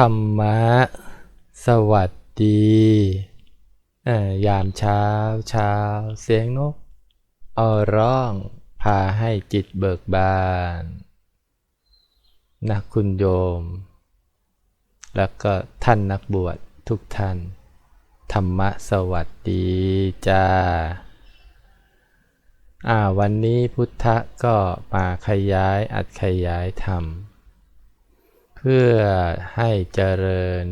ธรรมะ สวัสดีอยามเช้าเช้า เสียงนกอร้อง พาให้จิตเบิกบานนะคุณโยม แล้วก็ท่านนักบวชทุกท่าน ธรรมะสวัสดีจ้าอ่าวันนี้พุทธะก็มาขยายอัดขยายธรรม พื่อให้เจริญ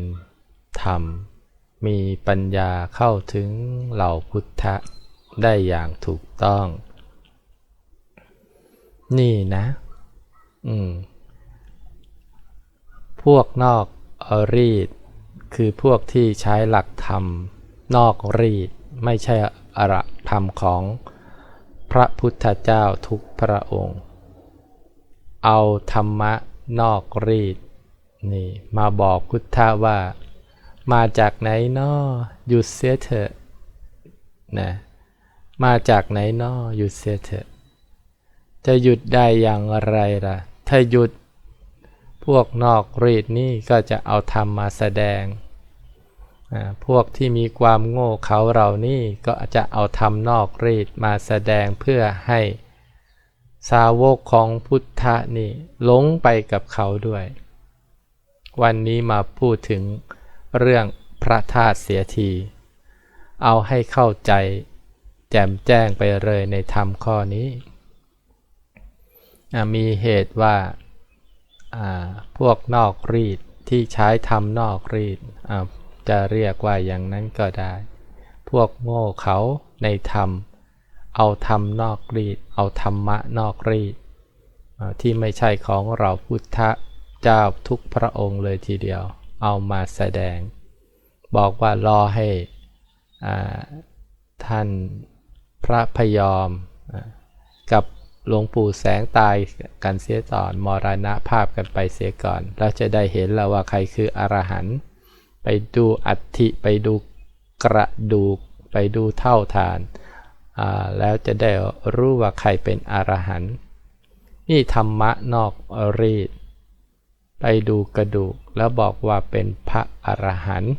ธรรม มีปัญญาเข้าถึงเหล่าพุทธะได้อย่างถูกต้อง นี่นะ อืม พวกนอกอรีด คือพวกที่ใช้หลักธรรม นอกรีด ไม่ใช่อรธรรมของพระพุทธเจ้าทุกพระองค์ เอาธรรมะนอกรีด นี่มาบอกพุทธะว่า มาจากไหนนอหยุดเสียเถอะนะมาจากไหนนอหยุดเสียเถอะ จะหยุดได้อย่างไรล่ะ ถ้าหยุดพวกนอกรีดนี่ก็จะเอาธรรมมาแสดง พวกที่มีความโง่เขาเรานี่ก็จะเอาธรรมนอกรีดมาแสดงเพื่อให้สาวกของพุทธะนี่หลงไปกับเขาด้วย วันนี้มาพูดถึงเรื่องพระธาตุเสียที เอาให้เข้าใจแจ่มแจ้งไปเลยในธรรมข้อนี้ มีเหตุว่าพวกนอกรีดที่ใช้ทำนอกรีดจะเรียกว่าอย่างนั้นก็ได้ พวกโง่เขาในธรรม เอาธรรมนอกรีด เอาธรรมะนอกรีดที่ไม่ใช่ของเราพุทธ เจ้าทุกพระองค์เลยทีเดียว เอามาแสดง บอกว่ารอให้ท่านพระพยอมกับหลวงปู่แสงตายกันเสียก่อนมรณะภาพกันไปเสียก่อนแล้วจะได้เห็นแล้วว่าใครคืออรหันต์ไปดูอัฐิไปดูกระดูก ไปดูเท่าฐาน แล้วจะได้รู้ว่าใครเป็นอรหันต์นี่ธรรมะนอกรีด ไปดูกระดูกแล้วบอกว่าเป็นพระอรหันต์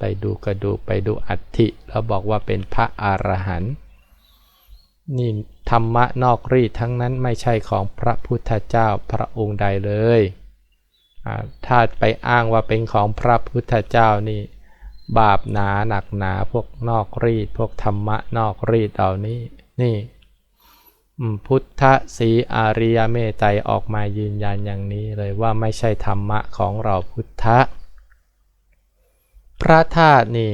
ไปดูกระดูกไปดูอัฐิแล้วบอกว่าเป็นพระอรหันต์นี่ธรรมะนอกรีดทั้งนั้นไม่ใช่ของพระพุทธเจ้าพระองค์ใดเลย ถ้าไปอ้างว่าเป็นของพระพุทธเจ้านี่ บาปหนาหนักหนาพวกนอกรีด พวกธรรมะนอกรีดเหล่านี้นี่ พุทธสีอาริยเมตัยออกมายืนยันอย่างนี้เลยว่าไม่ใช่ธรรมะของเราพุทธะ พระธาตุนี่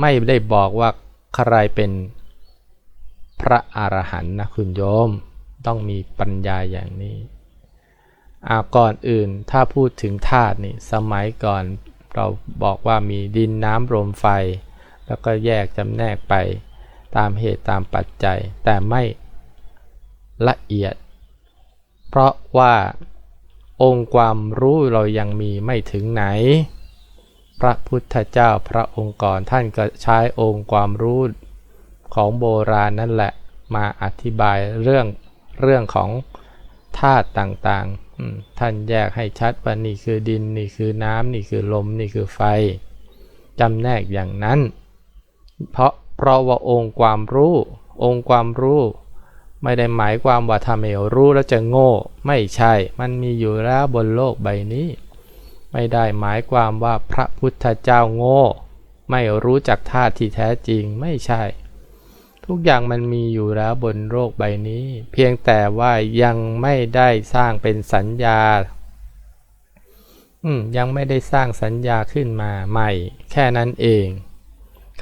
ไม่ได้บอกว่าใครเป็นพระอรหันต์นะคุณโยมต้องมีปัญญาอย่างนี้อาก่อนอื่นถ้าพูดถึงธาตุนี่สมัยก่อนเราบอกว่ามีดินน้ำลมไฟ แล้วก็แยกจำแนกไปตามเหตุตามปัจจัย แต่ไม่ ละเอียด เพราะว่าองค์ความรู้เรายังมีไม่ถึงไหน พระพุทธเจ้าพระองค์ก่อนท่านก็ใช้องค์ความรู้ของโบราณนั่นแหละมาอธิบายเรื่องเรื่องของธาตุต่างๆ ท่านแยกให้ชัดว่านี่คือดินนี่คือน้ำนี่คือลมนี่คือไฟจำแนกอย่างนั้น เพราะเพราะว่าองค์ความรู้ องค์ความรู้ ไม่ได้หมายความว่าทำให้รู้แล้วจะโง่ ไม่ใช่ มันมีอยู่แล้วบนโลกใบนี้ ไม่ได้หมายความว่าพระพุทธเจ้าโง่ ไม่รู้จักธาตุที่แท้จริงไม่ใช่ ทุกอย่างมันมีอยู่แล้วบนโลกใบนี้ เพียงแต่ว่ายังไม่ได้สร้างเป็นสัญญาอืมยังไม่ได้สร้างสัญญาขึ้นมาใหม่ แค่นั้นเอง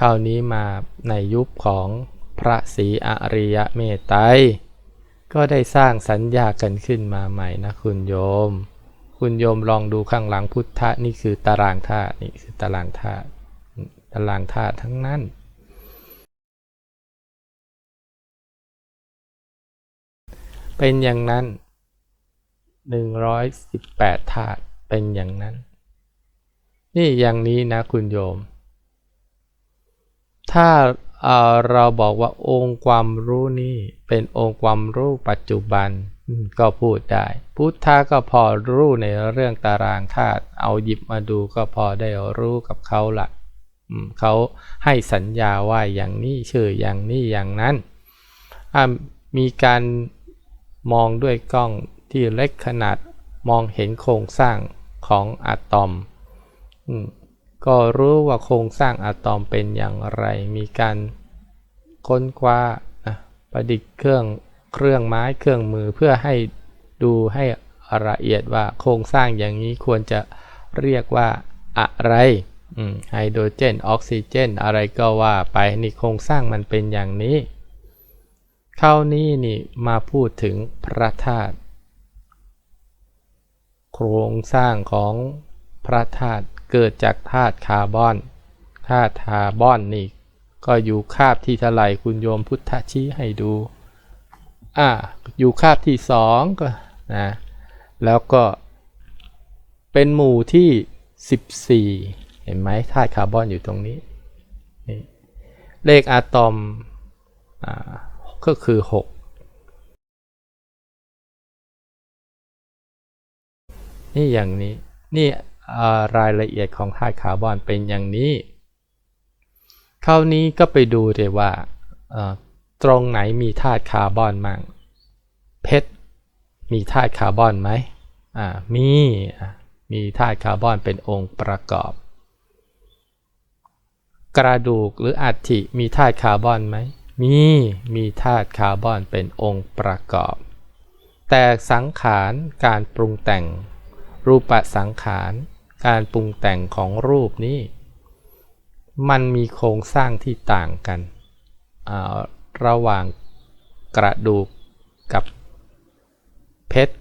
คราวนี้มาในยุคของ พระศรีอริยเมตไตรก็ได้สร้างสัญญากันขึ้นมาใหม่นะคุณโยม คุณโยมลองดูข้างหลังพุทธะนี่คือตารางธาตุนี่คือตารางธาตุตารางธาตุทั้งนั้นเป็นอย่างนั้นหนึ่งร้อยสิบแปดธาตุเป็นอย่างนั้น นี่อย่างนี้นะคุณโยม ถ้า เราบอกว่าองค์ความรู้นี่เป็นองค์ความรู้ปัจจุบันก็พูดได้ พุทธะก็พอรู้ในเรื่องตารางธาตุเอาหยิบมาดูก็พอได้รู้กับเขาละเขาให้สัญญาว่าอย่างนี้ชื่ออย่างนี้อย่างนั้นมีการมองด้วยกล้องที่เล็กขนาดมองเห็นโครงสร้างของอะตอม ก็รู้ว่าโครงสร้างอะตอมเป็นอย่างไร มีการค้นคว้าประดิษฐ์เครื่องเครื่องไม้เครื่องมือเพื่อให้ดูให้ละเอียดว่าโครงสร้างอย่างนี้ควรจะเรียกว่าอะไรไฮโดรเจนออกซิเจน อะไรก็ว่าไปนี่โครงสร้างมันเป็นอย่างนี้คราวนี้นี่มาพูดถึงพระธาตุโครงสร้างของพระธาตุ เกิดจากธาตุคาร์บอนธาตุคาร์บอนนี่ก็อยู่คาบที่เท่าไหร่คุณโยมพุทธชี้ให้ดูอ่าอยู่คาบที่สองก็นะแล้วก็เป็นหมู่ที่ 14 เห็นไหมธาตุคาร์บอนอยู่ตรงนี้นี่เลขอะตอมอ่าก็คือ 6นี่อย่างนี้ นี่ รายละเอียดของธาตุคาร์บอนเป็นอย่างนี้ คราวนี้ก็ไปดูเลยว่าตรงไหนมีธาตุคาร์บอนมั่ง เพชรมีธาตุคาร์บอนไหมอ่ามีมีธาตุคาร์บอนเป็นองค์ประกอบ กระดูกหรืออัฐิมีธาตุคาร์บอนไหมมีมีธาตุคาร์บอนเป็นองค์ประกอบ แต่สังขารการปรุงแต่งรูปสังขาร การปรุงแต่งของรูปนี้ มันมีโครงสร้างที่ต่างกัน ระหว่างกระดูกกับเพชร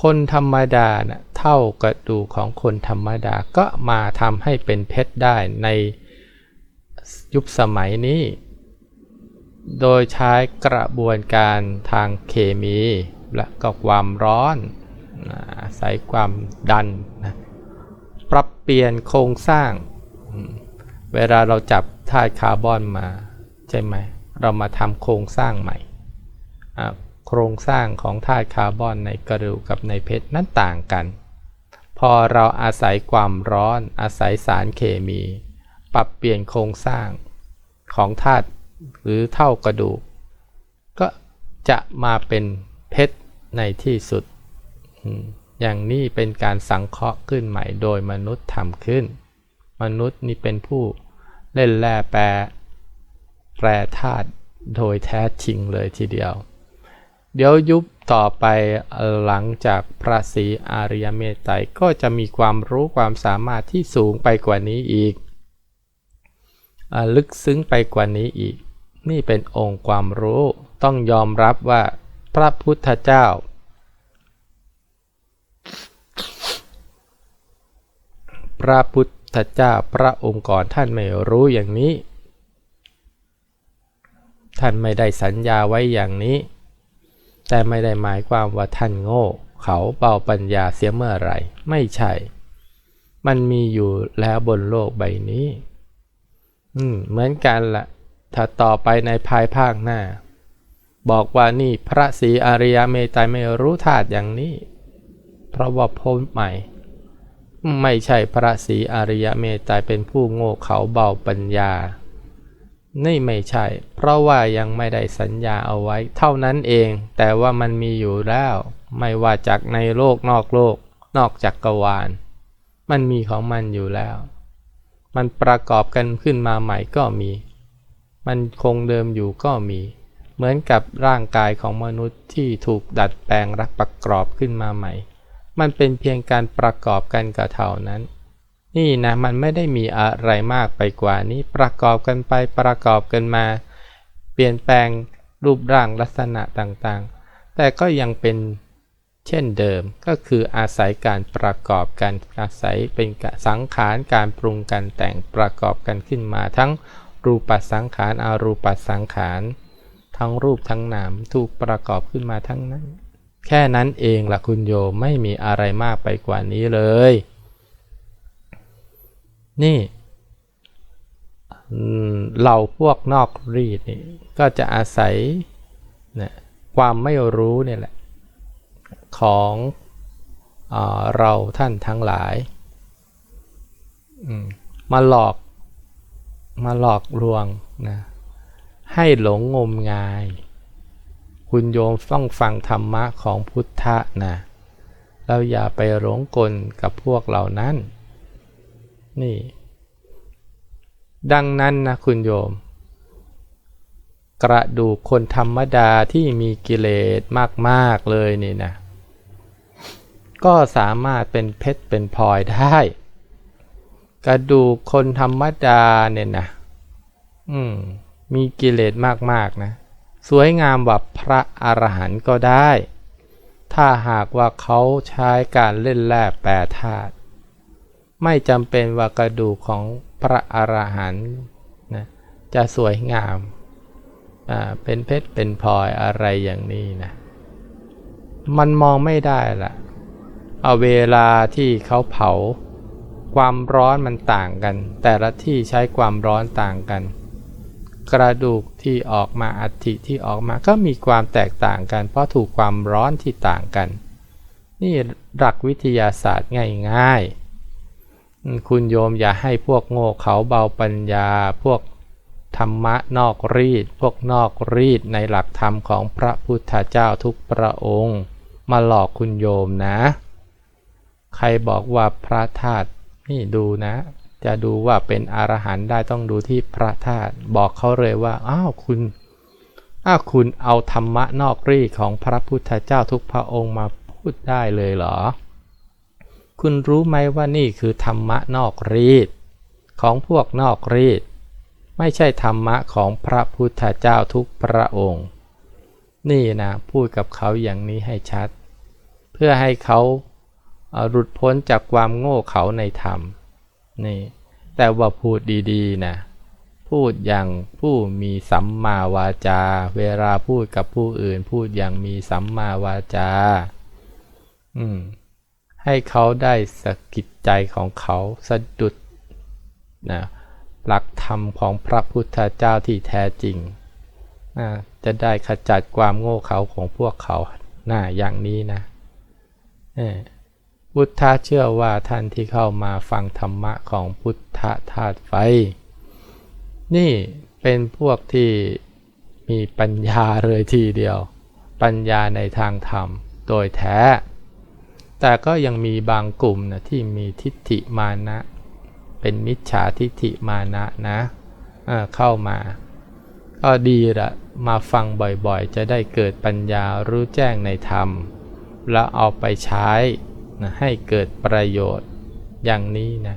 คนธรรมดานะ่ะเท่ากระดูกของคนธรรมดาก็มาทำให้เป็นเพชรได้ในยุคสมัยนี้ โดยใช้กระบวนการทางเคมีและก็ความร้อน อาศัยความดันนะปรับเปลี่ยนโครงสร้าง เวลาเราจับธาตุคาร์บอนมาใช่ไหมเรามาทำโครงสร้างใหม่ โครงสร้างของธาตุคาร์บอนในกระดูกกับในเพชรนั้นต่างกัน พอเราอาศัยความร้อนอาศัยสารเคมี ปรับเปลี่ยนโครงสร้างของธาตุหรือเท่ากระดูก ก็จะมาเป็นเพชรในที่สุด อย่างนี้เป็นการสังเคราะห์ขึ้นใหม่โดยมนุษย์ทำขึ้น มนุษย์นี่เป็นผู้เล่นแร่แปรแปรธาตุโดยแท้จริงเลยทีเดียว เดี๋ยวยุคต่อไปหลังจากพระศรีอาริยเมตไตรก็จะมีความรู้ความสามารถที่สูงไปกว่านี้อีกอลึกซึ้งไปกว่านี้อีก นี่เป็นองค์ความรู้ต้องยอมรับว่าพระพุทธเจ้า พระพุทธเจ้าพระองค์ก่อนท่านไม่รู้อย่างนี้ ท่านไม่ได้สัญญาไว้อย่างนี้ แต่ไม่ได้หมายความว่าท่านโง่ เขาเบาปัญญาเสียเมื่อไหร่ ไม่ใช่ มันมีอยู่แล้วบนโลกใบนี้ อืมเหมือนกันละ่ะ ถ้าต่อไปในภายภาคหน้า บอกว่านี่พระศรีอริยเมตไตรไม่รู้ธาตุอย่างนี้ เพราะว่าพ้นใหม่ ไม่ใช่พระศรีอริยเมตไตรเป็นผู้โง่เขาเบาปัญญา นี่ไม่ใช่ เพราะว่ายังไม่ได้สัญญาเอาไว้ เท่านั้นเอง แต่ว่ามันมีอยู่แล้ว ไม่ว่าจากในโลกนอกโลก นอกจักกรวาล มันมีของมันอยู่แล้ว มันประกอบกันขึ้นมาใหม่ก็มี มันคงเดิมอยู่ก็มี เหมือนกับร่างกายของมนุษย์ที่ถูกดัดแปลงรักประกอบขึ้นมาใหม่ มันเป็นเพียงการประกอบกันกับเท่านั้น นี่นะมันไม่ได้มีอะไรมากไปกว่านี้ประกอบกันไปประกอบกันมา เปลี่ยนแปลงรูปร่างลักษณะต่างๆ แต่ก็ยังเป็นเช่นเดิมก็คืออาศัยการประกอบกันอาศัยเป็นสังขารการปรุงกันแต่งประกอบกันขึ้นมา ทั้งรูปสังขารอารูปสังขาร ทั้งรูปทั้งนามถูกประกอบขึ้นมาทั้งนั้น แค่นั้นเองล่ะคุณโยมไม่มีอะไรมากไปกว่านี้เลย นี่เราพวกนอกรีดนี่ก็จะอาศัยนะความไม่รู้เนี่ยแหละ ของเอเราท่านทั้งหลายมาหลอกมาหลอกลวงนะให้หลงงมงาย คุณโยมต้องฟังธรรมะของพุทธะนะแล้วอย่าไปหลงกลกับพวกเหล่านั้น นี่ ดังนั้นนะคุณโยม กระดูกคนธรรมดาที่มีกิเลสมากๆเลยนี่นะก็สามารถเป็นเพชรเป็นพลอยได้ กระดูกคนธรรมดาเนี่ยนะ อืม มีกิเลสมากๆนะ สวยงามแบบพระอรหันต์ก็ได้ ถ้าหากว่าเขาใช้การเล่นแร่แปรธาตุไม่จำเป็นว่ากระดูกของพระอรหันต์นะจะสวยงามอ่าเป็นเพชรเป็นพลอยอะไรอย่างนี้นะมันมองไม่ได้ละเอาเวลาที่เขาเผา ความร้อนมันต่างกัน แต่ละที่ใช้ความร้อนต่างกัน กระดูกที่ออกมาอัฐิที่ออกมาก็มีความแตกต่างกัน เพราะถูกความร้อนที่ต่างกัน นี่หลักวิทยาศาสตร์ง่ายๆ คุณโยมอย่าให้พวกโง่เขาเบาปัญญา พวกธรรมะนอกรีด พวกนอกรีดในหลักธรรมของพระพุทธเจ้าทุกพระองค์ มาหลอกคุณโยมนะ ใครบอกว่าพระธาตุนี่ดูนะ จะดูว่าเป็นอรหันต์ได้ต้องดูที่พระธาตุบอกเขาเลยว่าอ้าวคุณอ้าวคุณเอาธรรมะนอกรีของพระพุทธเจ้าทุกพระองค์มาพูดได้เลยเหรอ คุณรู้ไหมว่านี่คือธรรมะนอกรีดของพวกนอกรีดไม่ใช่ธรรมะของพระพุทธเจ้าทุกพระองค์ นี่นะพูดกับเขาอย่างนี้ให้ชัด เพื่อให้เขาหลุดพ้นจากความโง่เขาในธรรม นี่แต่ว่าพูดดีๆนะพูดอย่างผู้มีสัมมาวาจา เวลาพูดกับผู้อื่น พูดอย่างมีสัมมาวาจา อืม ให้เขาได้สะกิดใจของเขาสะดุดนะหลักธรรมของพระพุทธเจ้าที่แท้จริงนะจะได้ขจัดความโง่เขาของพวกเขาหน้าอย่างนี้นะเออ พุทธะเชื่อว่าท่านที่เข้ามาฟังธรรมะของพุทธธาตุไฟ นี่เป็นพวกที่มีปัญญาเลยทีเดียว ปัญญาในทางธรรมโดยแท้ แต่ก็ยังมีบางกลุ่มนะที่มีทิฏฐิมานะ เป็นมิจฉาทิฏฐิมานะนะเเข้ามา ก็ดีละมาฟังบ่อยๆ จะได้เกิดปัญญารู้แจ้งในธรรม แล้วเอาไปใช้ นะให้เกิดประโยชน์อย่างนี้นะ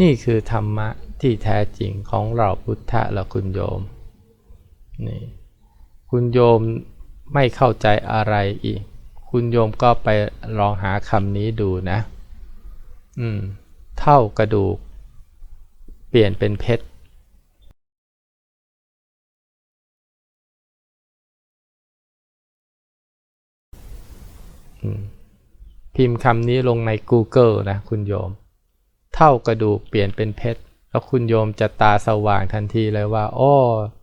นี่คือธรรมะที่แท้จริงของเราพุทธะและคุณโยมนี่คุณโยมไม่เข้าใจอะไรอีก คุณโยมก็ไปลองหาคำนี้ดูนะ อืม เท่ากระดูก เปลี่ยนเป็นเพชรอืม พิมพ์คำนี้ลงใน Google นะคุณโยม เท่ากระดูกเปลี่ยนเป็นเพชร แล้วคุณโยมจะตาสว่างทันทีเลยว่าอ้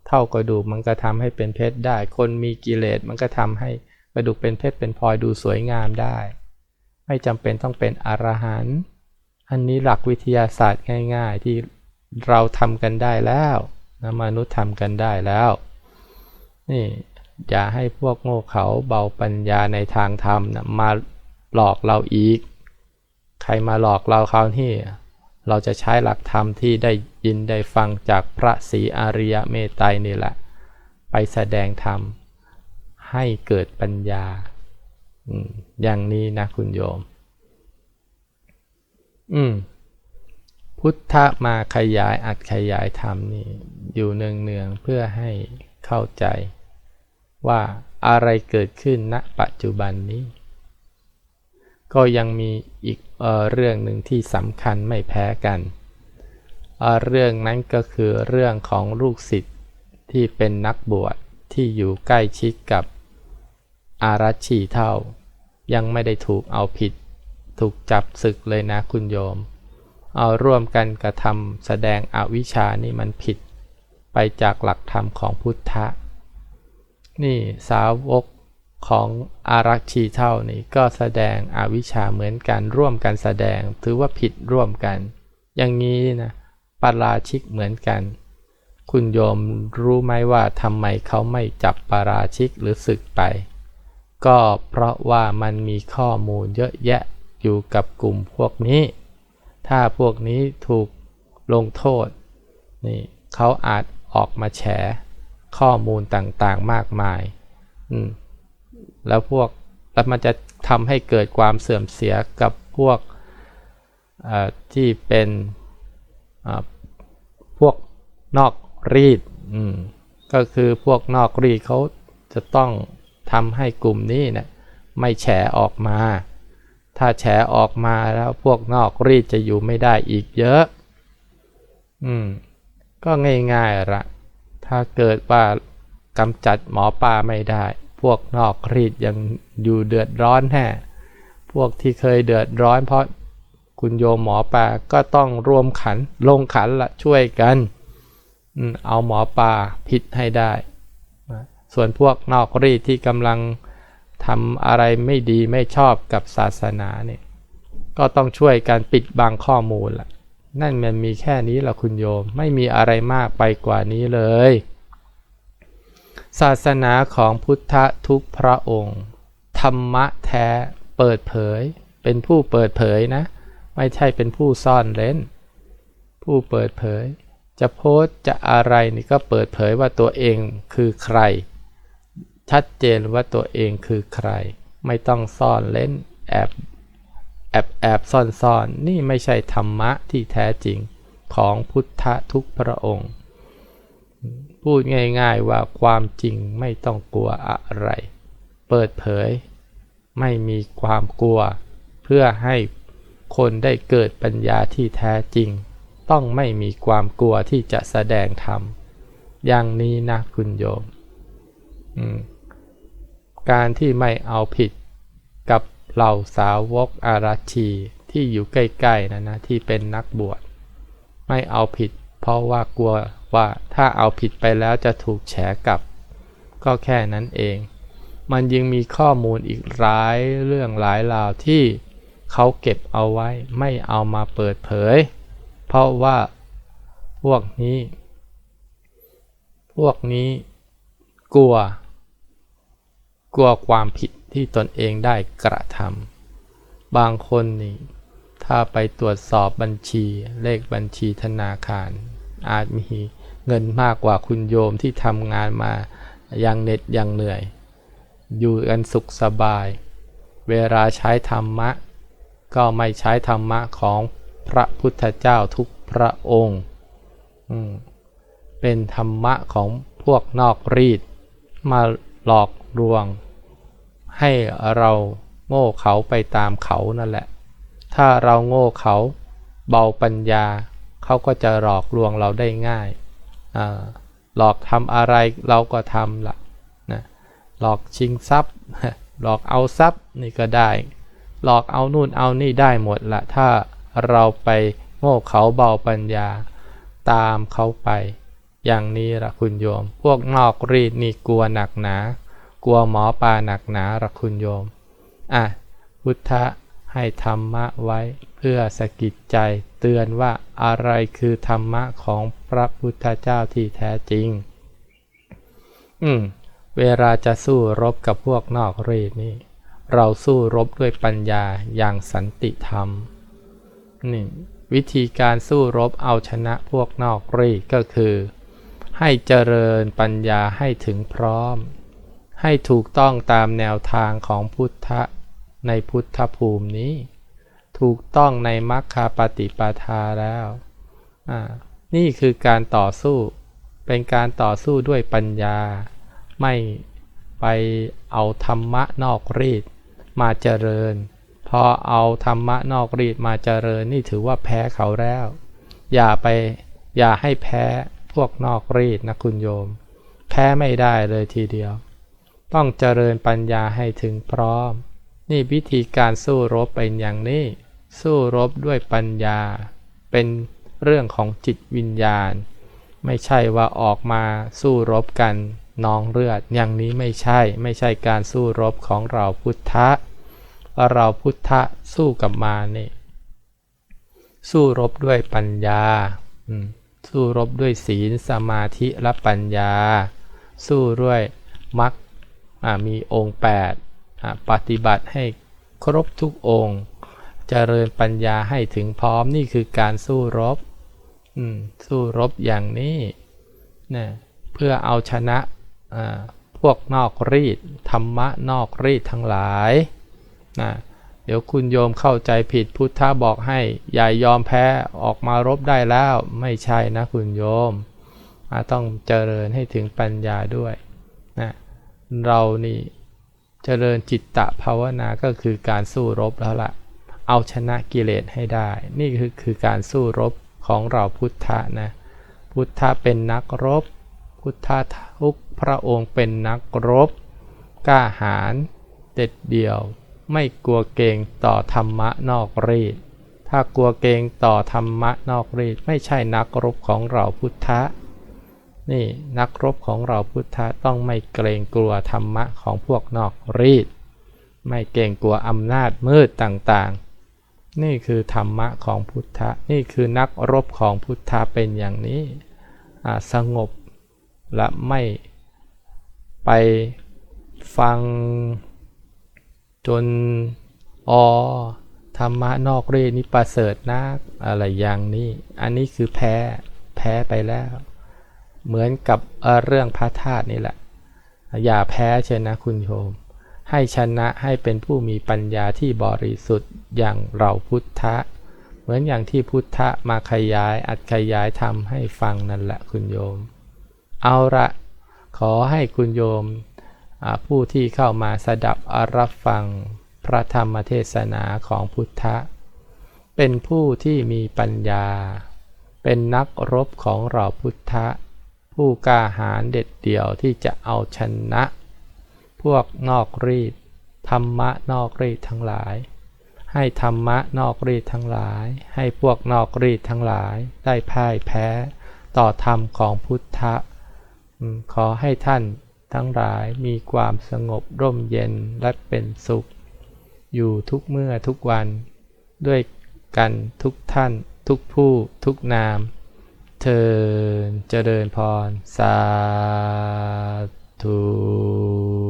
เท่ากระดูกมันก็ทำให้เป็นเพชรได้ คนมีกิเลสมันก็ทำให้กระดูกเป็นเพชรเป็นพลอยดูสวยงามได้ ไม่จำเป็นต้องเป็นอรหันต์อันนี้หลักวิทยาศาสตร์ง่าย ๆ ที่เราทำกันได้แล้วนะมนุษย์ทำกันได้แล้ว นี่อย่าให้พวกโง่เขาเบาปัญญาในทางธรรมนะมา หลอกเราอีก ใครมาหลอกเราคราวนี้เราจะใช้หลักธรรมที่ได้ยินได้ฟังจากพระศรีอริยเมตไตรนี่แหละ ไปแสดงธรรม ให้เกิดปัญญา อย่างนี้นะคุณโยม อืม พุทธมาขยายอัดขยายธรรมนี่ อยู่เนืองๆเพื่อให้เข้าใจ ว่าอะไรเกิดขึ้นณปัจจุบันนี้ ก็ยังมีอีกเออเรื่องหนึ่งที่สำคัญไม่แพ้กันเเรื่องนั้นก็คือเรื่องของลูกศิษย์ที่เป็นนักบวชที่อยู่ใกล้ชิดกับอารัชีเท่า ยังไม่ได้ถูกเอาผิด ถูกจับศึกเลยนะคุณโยม เอาร่วมกันกระทำแสดงอวิชชานี่มันผิด ไปจากหลักธรรมของพุทธะ นี่สาวก ของอารักชีเท่านี่ก็แสดงอวิชชาเหมือนกันร่วมกันแสดงถือว่าผิดร่วมกัน อย่างนี้นะปาราชิกเหมือนกัน คุณโยมรู้ไหมว่าทำไมเขาไม่จับปาราชิกหรือศึกไป ก็เพราะว่ามันมีข้อมูลเยอะแยะอยู่กับกลุ่มพวกนี้ ถ้าพวกนี้ถูกลงโทษนี่เขาอาจออกมาแฉข้อมูลต่างๆมากมาย อืม แล้วพวกแล้วมันจะทำให้เกิดความเสื่อมเสียกับพวกที่เป็นพวกนอกรีดก็คือพวกนอกรีดเขาจะต้องทำให้กลุ่มนี้เนะี่ยไม่แฉออกมา ถ้าแฉออกมาแล้วพวกนอกรีดจะอยู่ไม่ได้อีกเยอะ อืม ก็ง่ายๆละถ้าเกิดว่ากำจัดหมอปลาไม่ได้ วกนอกรีดยังอยู่เดือดร้อนแน่พวกที่เคยเดือดร้อน เพราะคุณโยมหมอปลาก็ต้องรวมขันลงขันละช่วยกันเอาหมอปลาพิษให้ได้ ส่วนพวกนอกรีดที่กำลังทำอะไรไม่ดีไม่ชอบกับศาสนาเนี่ยก็ต้องช่วยกันปิดบังข้อมูลละนั่นมันมีแค่นี้ละคุณโยมไม่มีอะไรมากไปกว่านี้เลย ศาสนาของพุทธทุกพระองค์ ธรรมะแท้เปิดเผย เป็นผู้เปิดเผยนะ ไม่ใช่เป็นผู้ซ่อนเร้น ผู้เปิดเผย จะโพสจะอะไรนี่ก็เปิดเผยว่าตัวเองคือใคร ชัดเจนว่าตัวเองคือใคร ไม่ต้องซ่อนเล่นแอบแอบแอบซ่อนซ่อนนี่ไม่ใช่ธรรมะที่แท้จริงของพุทธทุกพระองค์ พูดง่ายๆว่าความจริงไม่ต้องกลัวอะไร เปิดเผย ไม่มีความกลัว เพื่อให้คนได้เกิดปัญญาที่แท้จริง ต้องไม่มีความกลัวที่จะแสดงธรรมอย่างนี้นะคุณโยมการที่ไม่เอาผิดกับเหล่าสาวกอารัชีที่อยู่ใกล้ๆนะนะที่เป็นนักบวช ไม่เอาผิดเพราะว่ากลัว ว่าถ้าเอาผิดไปแล้วจะถูกแฉกลับ ก็แค่นั้นเอง มันยังมีข้อมูลอีกหลายเรื่องหลายราวที่เขาเก็บเอาไว้ไม่เอามาเปิดเผย เพราะว่าพวกนี้ พวกนี้กลัว กลัวความผิดที่ตนเองได้กระทำบางคนนี่ถ้าไปตรวจสอบบัญชีเลขบัญชีธนาคาร อาจมี เงินมากกว่าคุณโยมที่ทำงานมายังเหน็ดยังเหนื่อย อยู่กันสุขสบาย เวลาใช้ธรรมะ ก็ไม่ใช้ธรรมะของพระพุทธเจ้าทุกพระองค์เป็นธรรมะของพวกนอกรีดมาหลอกลวง ให้เราโง่เขาไปตามเขานั่นแหละ ถ้าเราโง่เขาเบาปัญญา เขาก็จะหลอกลวงเราได้ง่าย หลอกทำอะไรเราก็ทำละนะหลอกชิงทรัพย์ หลอกเอาทรัพย์นี่ก็ได้ หลอกเอานู่นเอานี่ได้หมดละถ้าเราไปโง่เขาเบาปัญญาตามเขาไป อย่างนี้ละคุณโยม พวกนอกรีดนี่กลัวหนักหนา กลัวหมอปลาหนักหนาหรอคุณโยมอะพุทธะ ให้ธรรมะไว้เพื่อสกิดใจ เตือนว่าอะไรคือธรรมะของพระพุทธเจ้าที่แท้จริง อืม เวลาจะสู้รบกับพวกนอกรีนี่ เราสู้รบด้วยปัญญาอย่างสันติธรรมนี่วิธีการสู้รบเอาชนะพวกนอกรีก็คือ ให้เจริญปัญญาให้ถึงพร้อม ให้ถูกต้องตามแนวทางของพุทธ ในพุทธภูมินี้ ถูกต้องในมรรคปฏิปทาแล้วนี่คือการต่อสู้เป็นการต่อสู้ด้วยปัญญา ไม่ไปเอาธรรมะนอกรีดมาเจริญ พอเอาธรรมะนอกรีดมาเจริญนี่ถือว่าแพ้เขาแล้ว อย่าไปอย่าให้แพ้พวกนอกรีดนะคุณโยม แพ้ไม่ได้เลยทีเดียว ต้องเจริญปัญญาให้ถึงพร้อม นี่วิธีการสู้รบเป็นอย่างนี้ สู้รบด้วยปัญญา เป็นเรื่องของจิตวิญญาณ ไม่ใช่ว่าออกมาสู้รบกันนองเลือด อย่างนี้ไม่ใช่ ไม่ใช่การสู้รบของเราพุทธะว่าเราพุทธะสู้กับมานี่ สู้รบด้วยปัญญา สู้รบด้วยศีลสมาธิและปัญญา สู้ด้วยมรรคมีองค์ 8 ปฏิบัติให้ครบทุกองค์เจริญปัญญาให้ถึงพร้อมนี่คือการสู้รบสู้รบอย่างนี้นะเพื่อเอาชนะพวกนอกรีดธรรมะนอกรีดทั้งหลายนะเดี๋ยวคุณโยมเข้าใจผิดพุทธะบอกให้ อย่ายอมแพ้ออกมารบได้แล้วไม่ใช่นะคุณโยม ต้องเจริญให้ถึงปัญญาด้วยนะเรานี่ เจริญจิตตะภาวนาก็คือการสู้รบแล้วล่ะ เอาชนะกิเลสให้ได้ นี่คือคือการสู้รบของเราพุทธะนะ พุทธะเป็นนักรบ พุทธะทุกพระองค์เป็นนักรบ กล้าหาญเด็ดเดี่ยว ไม่กลัวเกงต่อธรรมะนอกรีดถ้ากลัวเกงต่อธรรมะนอกรีดไม่ใช่นักรบของเราพุทธะ นี่นักรบของเราพุทธะต้องไม่เกรงกลัวธรรมะของพวกนอกรีด ไม่เกรงกลัวอำนาจมืดต่างๆ นี่คือธรรมะของพุทธะ นี่คือนักรบของพุทธะเป็นอย่างนี้สงบและไม่ไปฟังจนอธรรมะนอกเรศนี่ประเสริฐนักอะไรอย่างนี้ อันนี้คือแพ้แพ้ไปแล้ว เหมือนกับเเรื่องพระธาตุนี่แหละ อย่าแพ้เชนะคุณโยม ให้ชนะให้เป็นผู้มีปัญญาที่บริสุทธิ์อย่างเราพุทธะ เหมือนอย่างที่พุทธะมาขยายอัดขยายทำให้ฟังนั่นแหละคุณโยม เอาละขอให้คุณโยมผู้ที่เข้ามาสดับรับฟังพระธรรมเทศนาของพุทธะ เป็นผู้ที่มีปัญญา เป็นนักรบของเราพุทธะ ผู้กล้าหาญเด็ดเดี่ยวที่จะเอาชนะ พวกนอกรีดธรรมะนอกรีดทั้งหลาย ให้ธรรมะนอกรีดทั้งหลาย ให้พวกนอกรีดทั้งหลายได้พ่ายแพ้ต่อธรรมของพุทธะขอให้ท่านทั้งหลายมีความสงบร่มเย็นและเป็นสุข อยู่ทุกเมื่อทุกวัน ด้วยกันทุกท่านทุกผู้ทุกนาม เทินเจริญพร สาธุ